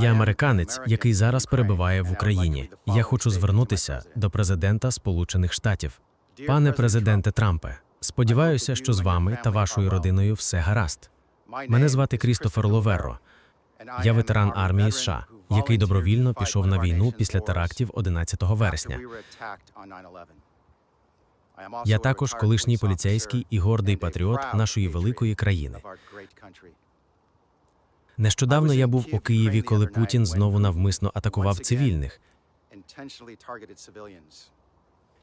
Я американець, який зараз перебуває в Україні. Я хочу звернутися до президента Сполучених Штатів. Пане президенте Трампе, сподіваюся, що з вами та вашою родиною все гаразд. Мене звати Крістофер Ловерро. Я ветеран армії США, який добровільно пішов на війну після терактів 11 вересня. Я також колишній поліцейський і гордий патріот нашої великої країни. Нещодавно я був у Києві, коли Путін знову навмисно атакував цивільних,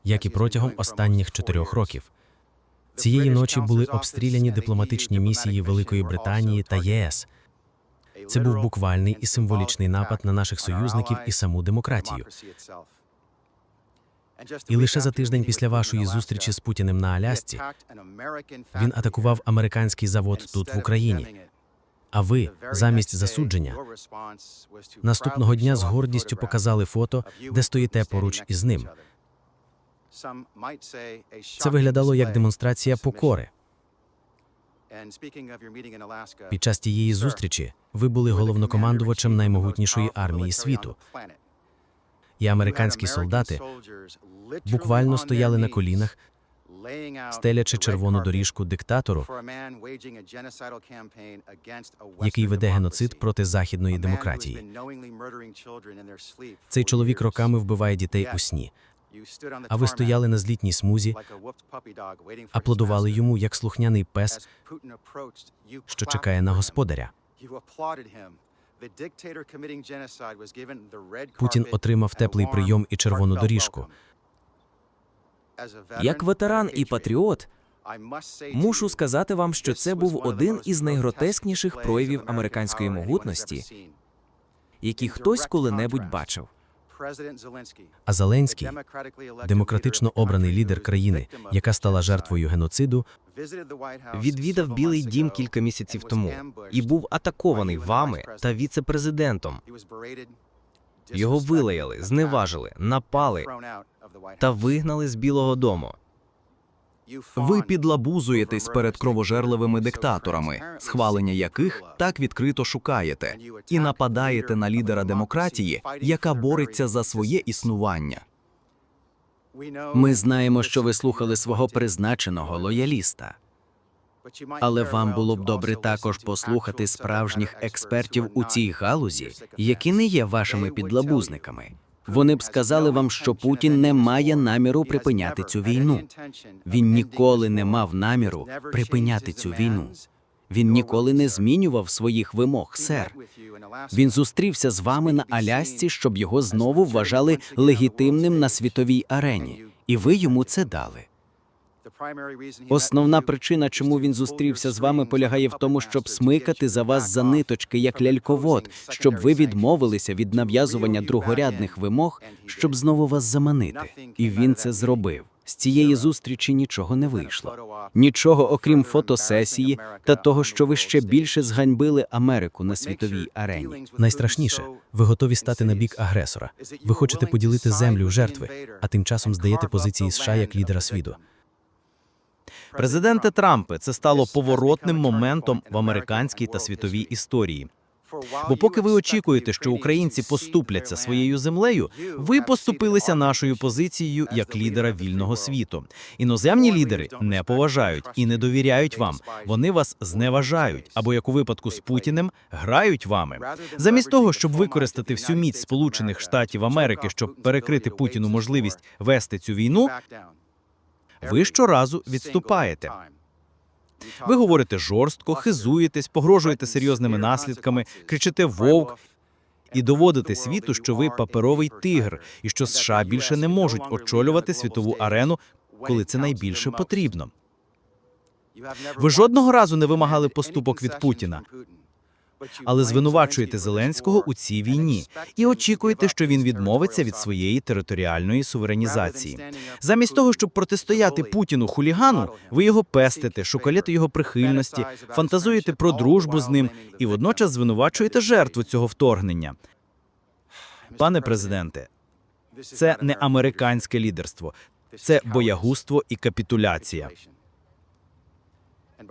як і протягом останніх чотирьох років. Цієї ночі були обстріляні дипломатичні місії Великої Британії та ЄС. Це був буквальний і символічний напад на наших союзників і саму демократію. І лише за тиждень після вашої зустрічі з Путіним на Алясці він атакував американський завод тут в Україні. А ви, замість засудження, наступного дня з гордістю показали фото, де стоїте поруч із ним. Це виглядало як демонстрація покори. Під час тієї зустрічі ви були головнокомандувачем наймогутнішої армії світу. І американські солдати буквально стояли на колінах, стелячи червону доріжку диктатору, який веде геноцид проти західної демократії. Цей чоловік роками вбиває дітей у сні. А ви стояли на злітній смузі, аплодували йому як слухняний пес, що чекає на господаря. Путін отримав теплий прийом і червону доріжку. Як ветеран і патріот, мушу сказати вам, що це був один із найгротескніших проявів американської могутності, які хтось коли-небудь бачив. А Зеленський, демократично обраний лідер країни, яка стала жертвою геноциду, Відвідав Білий дім кілька місяців тому і був атакований вами та віце-президентом. Його вилаяли, зневажили, напали та вигнали з Білого дому. Ви підлабузуєтесь перед кровожерливими диктаторами, схвалення яких так відкрито шукаєте, і нападаєте на лідера демократії, яка бореться за своє існування. Ми знаємо, що ви слухали свого призначеного лояліста. Але вам було б добре також послухати справжніх експертів у цій галузі, які не є вашими підлабузниками. Вони б сказали вам, що Путін не має наміру припиняти цю війну. Він ніколи не мав наміру припиняти цю війну. Він ніколи не змінював своїх вимог, сер. Він зустрівся з вами на Алясці, щоб його знову вважали легітимним на світовій арені, і ви йому це дали. Основна причина, чому він зустрівся з вами, полягає в тому, щоб смикати за вас за ниточки, як ляльковод, щоб ви відмовилися від нав'язування другорядних вимог, щоб знову вас заманити. І він це зробив. З цієї зустрічі нічого не вийшло. Нічого, окрім фотосесії та того, що ви ще більше зганьбили Америку на світовій арені. найстрашніше ви готові стати на бік агресора. Ви хочете поділити землю жертви, а тим часом здаєте позиції США як лідера світу. Президенте Трампе, це стало поворотним моментом в американській та світовій історії. Бо поки ви очікуєте, що українці поступляться своєю землею, ви поступилися нашою позицією як лідера вільного світу. Іноземні лідери не поважають і не довіряють вам. Вони вас зневажають або, як у випадку з Путіним, грають вами. Замість того, щоб використати всю міць Сполучених Штатів Америки, щоб перекрити Путіну можливість вести цю війну, ви щоразу відступаєте. Ви говорите жорстко, хизуєтесь, погрожуєте серйозними наслідками, кричите вовк і доводите світу, що ви паперовий тигр, і що США більше не можуть очолювати світову арену, коли це найбільше потрібно. Ви жодного разу не вимагали поступок від Путіна, але звинувачуєте Зеленського у цій війні і очікуєте, що він відмовиться від своєї територіальної суверенізації. Замість того, щоб протистояти Путіну хулігану, ви його пестите, шукаєте його прихильності, фантазуєте про дружбу з ним і водночас звинувачуєте жертву цього вторгнення. Пане президенте, це не американське лідерство, це боягузтво і капітуляція.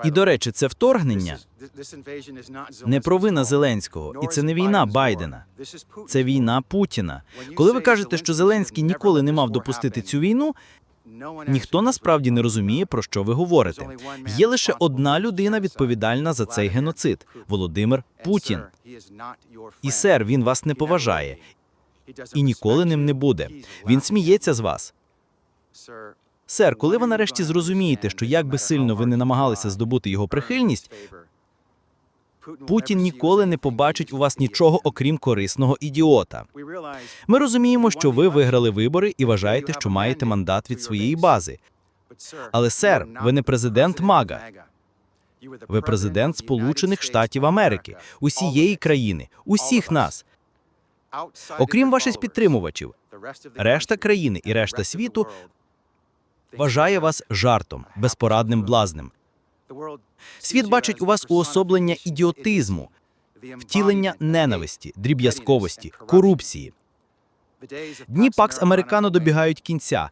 І, до речі, це вторгнення не провина Зеленського, і це не війна Байдена. Це війна Путіна. Коли ви кажете, що Зеленський ніколи не мав допустити цю війну, ніхто насправді не розуміє, про що ви говорите. Є лише одна людина відповідальна за цей геноцид Володимир Путін. І сер, він вас не поважає і ніколи ним не буде. Він сміється з вас. Сер, коли ви нарешті зрозумієте, що як би сильно ви не намагалися здобути його прихильність, Путін ніколи не побачить у вас нічого, окрім корисного ідіота. Ми розуміємо, що ви виграли вибори і вважаєте, що маєте мандат від своєї бази. Але, сер, ви не президент МАГА. Ви президент Сполучених Штатів Америки, усієї країни, усіх нас, окрім ваших підтримувачів. Решта країни і решта світу вважає вас жартом, безпорадним блазнем. Світ бачить у вас уособлення ідіотизму, втілення ненависті, дріб'язковості, корупції. Дні Пакс Американо добігають кінця,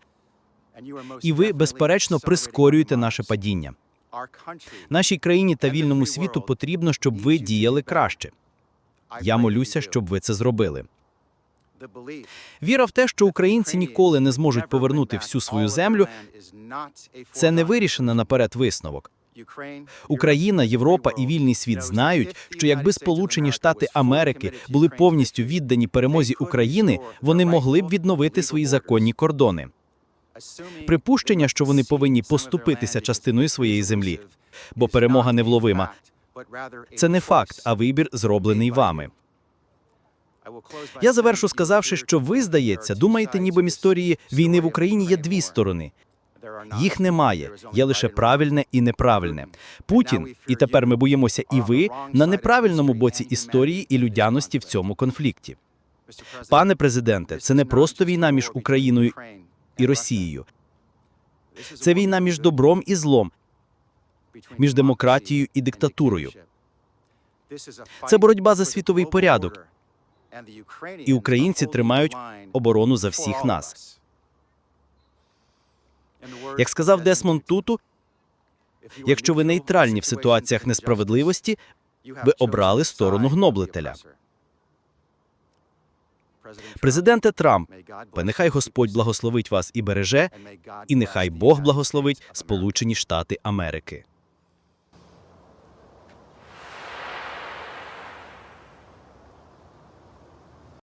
і ви, безперечно, прискорюєте наше падіння. Нашій країні та вільному світу потрібно, щоб ви діяли краще. Я молюся, щоб ви це зробили. Віра в те, що українці ніколи не зможуть повернути всю свою землю, це не вирішено наперед висновок. Україна, Європа і вільний світ знають, що якби Сполучені Штати Америки були повністю віддані перемозі України, вони могли б відновити свої законні кордони. Припущення, що вони повинні поступитися частиною своєї землі, бо перемога невловима. Це не факт, а вибір зроблений вами. Я завершу, сказавши, що ви, здається, думаєте, ніби історії війни в Україні є дві сторони. Їх немає, є лише правильне і неправильне. Путін, і тепер ми боїмося, і ви на неправильному боці історії і людяності в цьому конфлікті. Пане президенте, це не просто війна між Україною і Росією. Це війна між добром і злом, між демократією і диктатурою. Це боротьба за світовий порядок, і українці тримають оборону за всіх нас. Як сказав Десмонд Туту, якщо ви нейтральні в ситуаціях несправедливості, ви обрали сторону гноблителя. Президенте Трамп, нехай Господь благословить вас і береже, і нехай Бог благословить Сполучені Штати Америки.